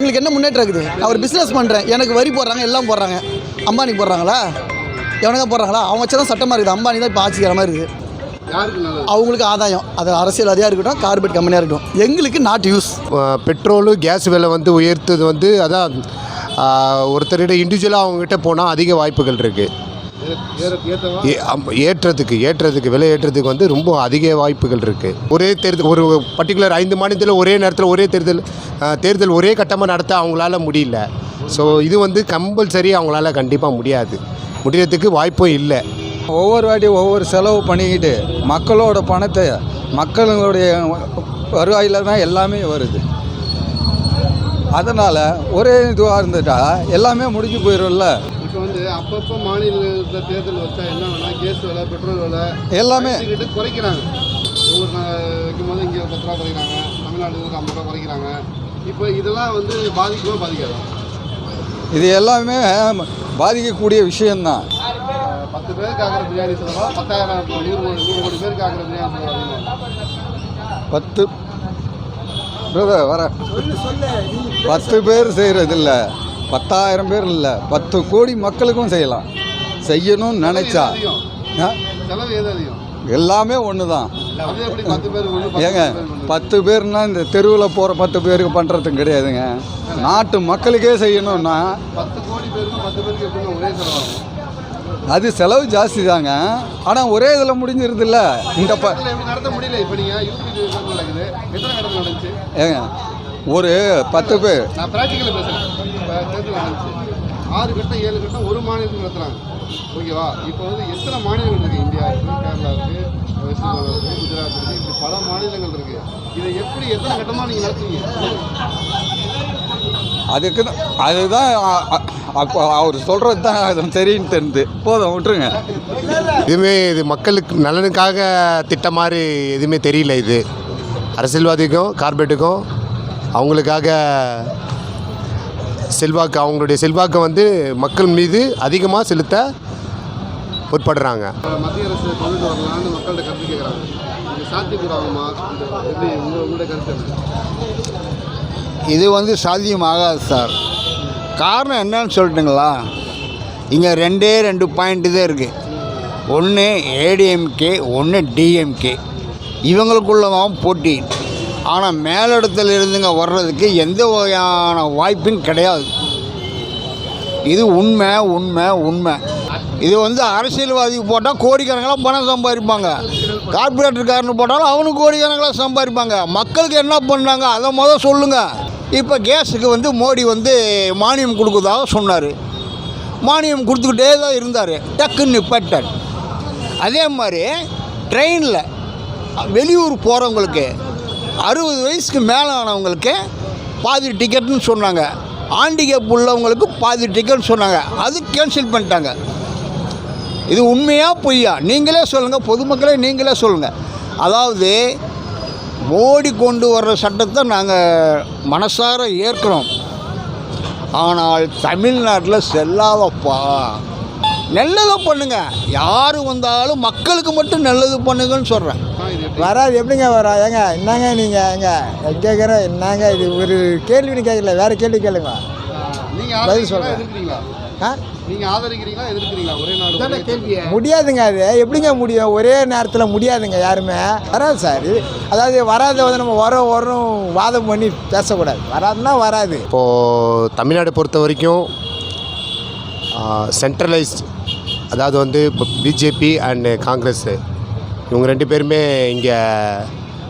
உங்களுக்கு என்ன முன்னேற்றம் இருக்குது? அவர் பிஸ்னஸ் பண்ணுறேன் எனக்கு வரி போடுறாங்க எல்லாம் போடுறாங்க. அம்பானி போடுறாங்களா? எவனுக்கா போடுறாங்களா? அவங்க வச்சு தான் சட்டமாக இருக்குது அம்பானி தான் இப்போ ஆட்சிக்கிற மாதிரி இருக்குது யாருக்கு நல்லது அவங்களுக்கு ஆதாயம். அது அரசியல்வாதியாக இருக்கட்டும் கார்பரேட் கம்பெனியாக இருக்கட்டும். எங்களுக்கு நாட் யூஸ் பெட்ரோலு கேஸ் விலை வந்து உயர்த்தது வந்து அதான் ஆஹ் ஒருத்தர்கிட்ட இண்டிவிஜுவலாக அவங்ககிட்ட போனால் அதிக வாய்ப்புகள் இருக்குது ஏற்றத்துக்கு ஏற்றத்துக்கு விலை ஏற்றத்துக்கு வந்து ரொம்ப அதிக வாய்ப்புகள் இருக்குது ஒரே தேர்தல் ஒரு பர்டிகுலர் ஐந்து மாநிலத்தில் ஒரே நேரத்தில் ஒரே தேர்தல் தேர்தல் ஒரே கட்டமாக நடத்த அவங்களால முடியல. ஸோ இது வந்து கம்பல்சரி அவங்களால கண்டிப்பாக முடியாது. முடியறதுக்கு வாய்ப்பும் இல்லை. ஒவ்வொரு வாட்டி ஒவ்வொரு செலவு பண்ணிக்கிட்டு மக்களோட பணத்தை மக்களுடைய வருவாயில் தான் எல்லாமே வருது. அதனால் ஒரே இதுவாக இருந்துட்டா எல்லாமே முடிஞ்சு போயிடும்ல அப்பப்போ மாநிலத்தில் தேர்தல் வச்சா என்ன வேணா கேஸ் விலை பெட்ரோல் விலை எல்லாமே. கிட்ட குறைக்கிறாங்க. ஒவ்வொரு நா- வைக்கும் போது இங்கே பத்து ரூபா குறைக்கிறாங்க தமிழ்நாட்டுக்கு ஐம்பது ரூபா குறைக்கிறாங்க. இப்போ இதெல்லாம் வந்து பாதிக்குமா பாதிக்காதா? இது எல்லாமே பாதிக்கக்கூடிய விஷயந்தான் அஹ் பத்து பேருக்கு ஆகிற பிரியாணி செலவா பத்தாயிரம் நூறு கோடி நூறு கோடி பேருக்கு ஆகிற பிரியாணி செலவா? பத்து பிரதர் வர பத்து பேர் செய்கிறதில்ல பத்தாயிரம் பேர் இல்லை பத்து கோடி மக்களுக்கும் செய்யலாம். செய்யணும்னு நினச்சா. எல்லாமே ஒன்று தான் ஏங்க? பத்து பேர்னா இந்த தெருவில் போகிற பத்து பேருக்கு பண்ணுறதுக்கு கிடையாதுங்க. நாட்டு மக்களுக்கே செய்யணும்னா அது செலவு ஜாஸ்தி தாங்க ஆனால் ஒரே இதில் முடிஞ்சிருதுல்ல. இந்த ஏங்க ஒரு பத்து பேர். நான் ப்ராக்டிக்கலாக பேசுகிறேன் இப்போ தேர்தல் நடந்துச்சு ஆறு கட்டம் ஏழு கட்டம் ஒரு மாநிலத்துக்கு நடத்துகிறாங்க ஓகேவா? இப்போ வந்து எத்தனை மாநிலங்கள் இருக்குது இந்தியா இருக்குது கேரளா இருக்குது வெஸ்ட் பெங்கால் இருக்குது குஜராத் இருக்குது இப்படி பல மாநிலங்கள் இருக்குது இதை எப்படி எத்தனை கட்டமாக நீங்கள் நடத்துவீங்க? அதுக்கு தான் அதுதான் அப்போ அவர் சொல்கிறது தான் அது சரின்னு தெரிந்து போதும் விட்டுருங்க. எதுவுமே இது மக்களுக்கு நலனுக்காக திட்டம் மாதிரி எதுவுமே தெரியல இது. அரசியல்வாதிக்கும் கார்பரேட்டுக்கும் அவங்களுக்காக செல்வாக்கு அவங்களுடைய செல்வாக்கை வந்து மக்கள் மீது அதிகமாக செலுத்த முற்படுறாங்க. மத்திய அரசு கொண்டுட்டு வரலான்னு மக்கள்கிட்ட கருத்து கேட்குறாங்க இது வந்து சாத்தியமாகாது சார். காரணம் என்னன்னு சொல்லட்டுங்களா? இங்கே ரெண்டே ரெண்டு பாயிண்ட்டு தான் இருக்குது ஒன்று ஏடிஎம்கே ஒன்று டிஎம்கே இவங்களுக்குள்ள தான் போட்டி. ஆனால் மேலிடத்துல இருந்துங்க வர்றதுக்கு எந்த வகையான வாய்ப்பும் கிடையாது. இது உண்மை உண்மை உண்மை. இது வந்து அரசியல்வாதிக்கு போட்டால் கோடிக்கணக்கில் பணம் சம்பாதிப்பாங்க. கார்பரேட்டர்காரனு போட்டாலும் அவனுக்கு கோடிக்கணக்கில் சம்பாதிப்பாங்க. மக்களுக்கு என்ன பண்ணாங்க? அதை முதல் சொல்லுங்கள் இப்போ கேஸுக்கு வந்து மோடி வந்து மானியம் கொடுக்குறதாக சொன்னார். மானியம் கொடுத்துக்கிட்டே தான் இருந்தார். டக்குன்னு நிப்பாட்டார் அதே மாதிரி ட்ரெயினில் வெளியூர் போகிறவங்களுக்கு அறுபது வயசுக்கு மேலே ஆனவங்களுக்கு பாதி டிக்கெட்னு சொன்னாங்க. ஆண்டிகேப் உள்ளவங்களுக்கு பாதி டிக்கெட்னு சொன்னாங்க. அது கேன்சல் பண்ணிட்டாங்க. இது உண்மையாக பொய்யா? நீங்களே சொல்லுங்கள் பொதுமக்களே நீங்களே சொல்லுங்கள் அதாவது மோடி கொண்டு வர்ற சட்டத்தை நாங்கள் மனசார ஏற்கிறோம். ஆனால் தமிழ்நாட்டில் செல்லாதப்பா. நல்லதை பண்ணுங்க. யார் வந்தாலும் மக்களுக்கு மட்டும் நல்லது பண்ணுங்கன்னு சொல்கிறேன் வராது எப்படிங்க வரும் ஏங்க என்னங்க நீங்கள் ஏங்க கேட்குறேன் என்னங்க இது? ஒரு கேள்வின்னு கேட்கல வேறு கேள்வி கேளுங்க. பதில். எதிர்க்கிறீங்களா? ஆ? நீங்கள் ஆதரிக்கிறீங்களா எதிர்க்கிறீங்களா? ஒரே நாடு ஒரே கேள்வி முடியாதுங்க அது. எப்படிங்க முடியும்? ஒரே நேரத்தில் முடியாதுங்க யாருமே. வராது சார். அதாவது வராத வந்து நம்ம வரோம் வரோம் வாதம் பண்ணி பேசக்கூடாது. வராதுன்னா வராது. இப்போது தமிழ்நாடு பொறுத்த வரைக்கும் சென்ட்ரலைஸ்ட் அதாவது வந்து இப்போ பிஜேபி அண்டு காங்கிரஸ் இவங்க ரெண்டு பேருமே இங்கே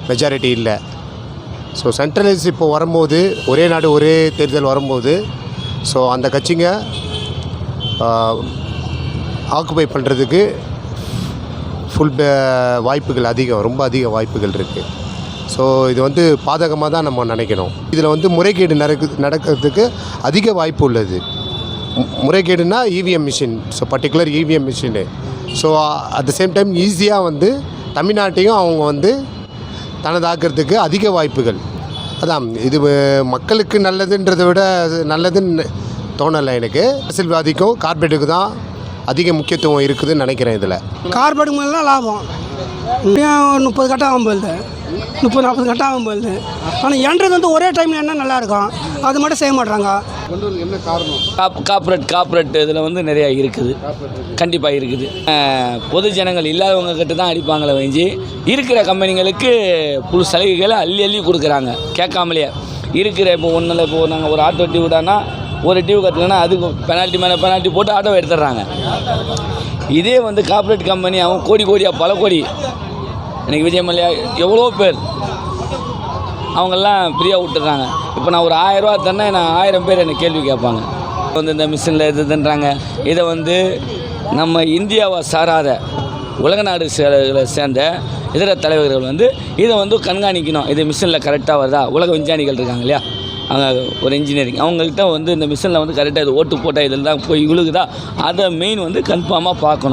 மெஜாரிட்டி இல்லை. ஸோ சென்ட்ரலைஸ் இப்போ வரும்போது ஒரே நாடு ஒரே தேர்தல் வரும்போது ஸோ அந்த கட்சிங்க ஆக்குபை பண்ணுறதுக்கு ஃபுல் வாய்ப்புகள் அதிகம் ரொம்ப அதிக வாய்ப்புகள் இருக்குது ஸோ இது வந்து பாதகமாக தான் நம்ம நினைக்கணும். இதில் வந்து முறைகேடு நடக்கு நடக்கிறதுக்கு அதிக வாய்ப்பு உள்ளது. முறைகேடுனா EVM machine so particular EVM machine so at the same time ஈஸியாக வந்து தமிழ்நாட்டையும் அவங்க வந்து தனதாக்கிறதுக்கு அதிக வாய்ப்புகள். அதான் இது மக்களுக்கு நல்லதுன்றதை விட அது நல்லதுன்னு தோணலை எனக்கு. அரசியல்வாதிக்கும் கார்பரேட்டுக்கு தான் அதிக முக்கியத்துவம் இருக்குதுன்னு நினைக்கிறேன் இதில். கார்பரேட் மேலே தான் லாபம். ஒரு முப்பது கட்டம் ஆகும் போகுது முப்பது நாற்பது கட்டம் ஆகும் போகுது ஆனால் என்றது வந்து ஒரே டைமில் என்ன நல்லாயிருக்கும் அது மட்டும் செய்ய வந்து என்ன காரணம்? காப் கார்ப்பரேட் கார்ப்பரேட் இதில் வந்து நிறையா இருக்குது. கண்டிப்பாக இருக்குது. பொது ஜனங்கள் இல்லாதவங்க கிட்ட தான் அடிப்பாங்களே வஞ்சி இருக்கிற கம்பெனிங்களுக்கு புது சலுகைகளை அள்ளி அள்ளி கொடுக்குறாங்க. கேட்காமலேயே. இருக்கிற இப்போ ஒன்றில் இப்போ நாங்கள் ஒரு ஆட்டோ டியூ விடானா ஒரு டியூ கட்டலைன்னா அதுக்கு பெனால்ட்டி மேலே பெனால்ட்டி போட்டு ஆட்டோ எடுத்துடுறாங்க. இதே வந்து கார்ப்பரேட் கம்பெனி அவங்க கோடி கோடியாக பல கோடி. இன்னைக்கு விஜய் மல்லையா எவ்வளோ பேர் அவங்கெல்லாம் ஃப்ரீயாக விட்டுறாங்க. இப்போ நான் ஒரு ஆயிரரூவா தரேன்னா நான் ஆயிரம் பேர் என்னை கேள்வி கேட்பாங்க. வந்து இந்த மிஷினில் இது இதுன்றாங்க. இதை வந்து நம்ம இந்தியாவை சாராத உலக நாடு சே- சேர்ந்த இதர தலைவர்கள் வந்து இதை வந்து கண்காணிக்கணும். இது மிஷினில் கரெக்டாக வருதா? உலக விஞ்ஞானிகள் இருக்காங்க இல்லையா? அவங்க ஒரு இன்ஜினியரிங் அவங்கள்ட்ட வந்து இந்த மிஷினில் வந்து கரெக்டாக இது ஓட்டு போட்டால் இதில் தான் போய் விழுகுதா அதை மெயின் வந்து கன்ஃபார்மாக பார்க்கணும்.